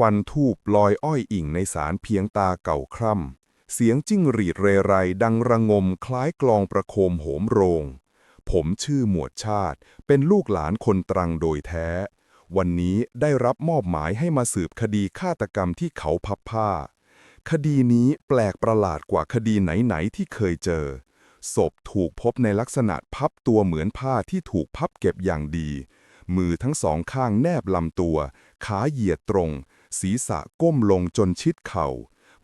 วัน ทูบลอยอ้อยอิ่งในสารเพียงตาเก่าคร่ำ เสียงจิ้งหรีดเรไรดังระงมคล้ายกลองประโคมโหมโรง ผมชื่อหมวดชาติ เป็นลูกหลานคนตรังโดยแท้ วันนี้ได้รับมอบหมายให้มาสืบคดีฆาตกรรมที่เขาพับผ้า คดีนี้แปลกประหลาดกว่าคดีไหนๆที่เคยเจอ ศพถูกพบในลักษณะพับตัวเหมือนผ้าที่ถูกพับเก็บอย่างดีมือทั้งสองข้างแนบลำตัว ขาเหยียดตรง ศีรษะก้มลงจนชิดเข่า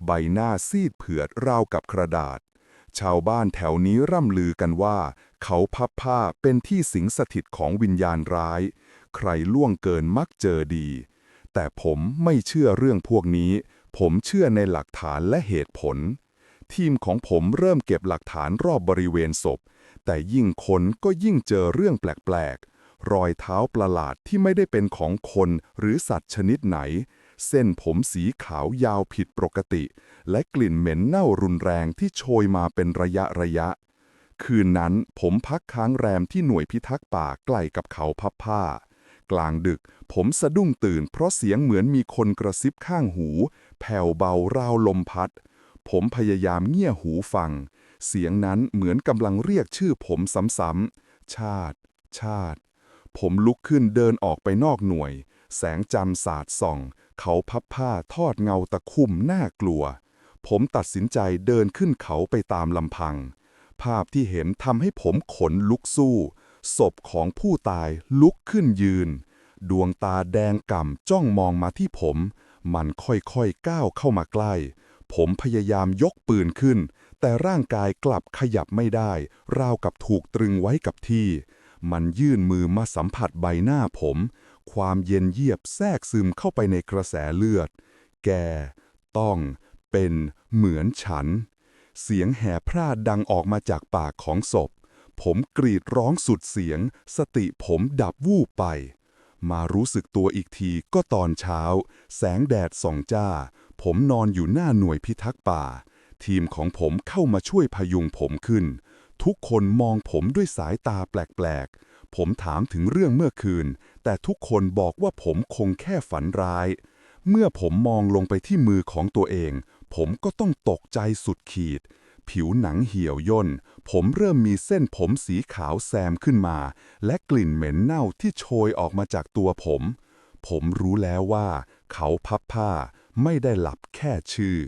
ใบหน้าซีดเผือดราวกับกระดาษ ชาวบ้านแถวนี้ร่ำลือกันว่า เขาพับผ้าเป็นที่สิงสถิตของวิญญาณร้าย ใครล่วงเกินมักเจอดี แต่ผมไม่เชื่อเรื่องพวกนี้ ผมเชื่อในหลักฐานและเหตุผล ทีมของผมเริ่มเก็บหลักฐานรอบบริเวณศพ แต่ยิ่งค้นก็ยิ่งเจอเรื่องแปลกๆรอยเท้าประหลาดที่ไม่ได้เป็นของคนหรือสัตว์ชนิดไหน เส้นผมสีขาวยาวผิดปกติ และกลิ่นเหม็นเน่ารุนแรงที่โชยมาเป็นระยะระยะ คืนนั้นผมพักค้างแรมที่หน่วยพิทักษ์ป่าใกล้กับเขาพับผ้า กลางดึกผมสะดุ้งตื่นเพราะเสียงเหมือนมีคนกระซิบข้างหู แผ่วเบาราวลมพัด ผมพยายามเงี่ยหูฟัง เสียงนั้นเหมือนกำลังเรียกชื่อผมซ้ำๆชาติ ชาติ ผมลุกขึ้นเดินออกไปนอกหน่วย แสงจันทร์สาดส่อง เขาพับผ้าทอดเงาตะคุ่มน่ากลัว ผมตัดสินใจเดินขึ้นเขาไปตามลำพัง ภาพที่เห็นทำให้ผมขนลุกสู้ ศพของผู้ตายลุกขึ้นยืน ดวงตาแดงก่ำจ้องมองมาที่ผม มันค่อยๆก้าวเข้ามาใกล้ ผมพยายามยกปืนขึ้น แต่ร่างกายกลับขยับไม่ได้ ราวกับถูกตรึงไว้กับที่ มันยื่นมือมาสัมผัสใบหน้าผม ความเย็นเยียบแทรกซึมเข้าไปในกระแสเลือด แก ต้องเป็นเหมือนฉัน เสียงแห่พร่าดังออกมาจากปากของศพ ผมกรีดร้องสุดเสียง สติผมดับวูบไป มารู้สึกตัวอีกทีก็ตอนเช้า แสงแดดส่องจ้า ผมนอนอยู่หน้าหน่วยพิทักษ์ป่า ทีมของผมเข้ามาช่วยพยุงผมขึ้น ทุกคนมองผมด้วยสายตาแปลกๆ ผมถามถึงเรื่องเมื่อคืน แต่ทุกคนบอกว่าผมคงแค่ฝันร้าย เมื่อผมมองลงไปที่มือของตัวเอง ผมก็ต้องตกใจสุดขีด ผิวหนังเหี่ยวย่น ผมเริ่มมีเส้นผมสีขาวแซมขึ้นมา และกลิ่นเหม็นเน่าที่โชยออกมาจากตัวผม ผมรู้แล้วว่า เขาพับผ้าไม่ได้หลับแค่ชื่อ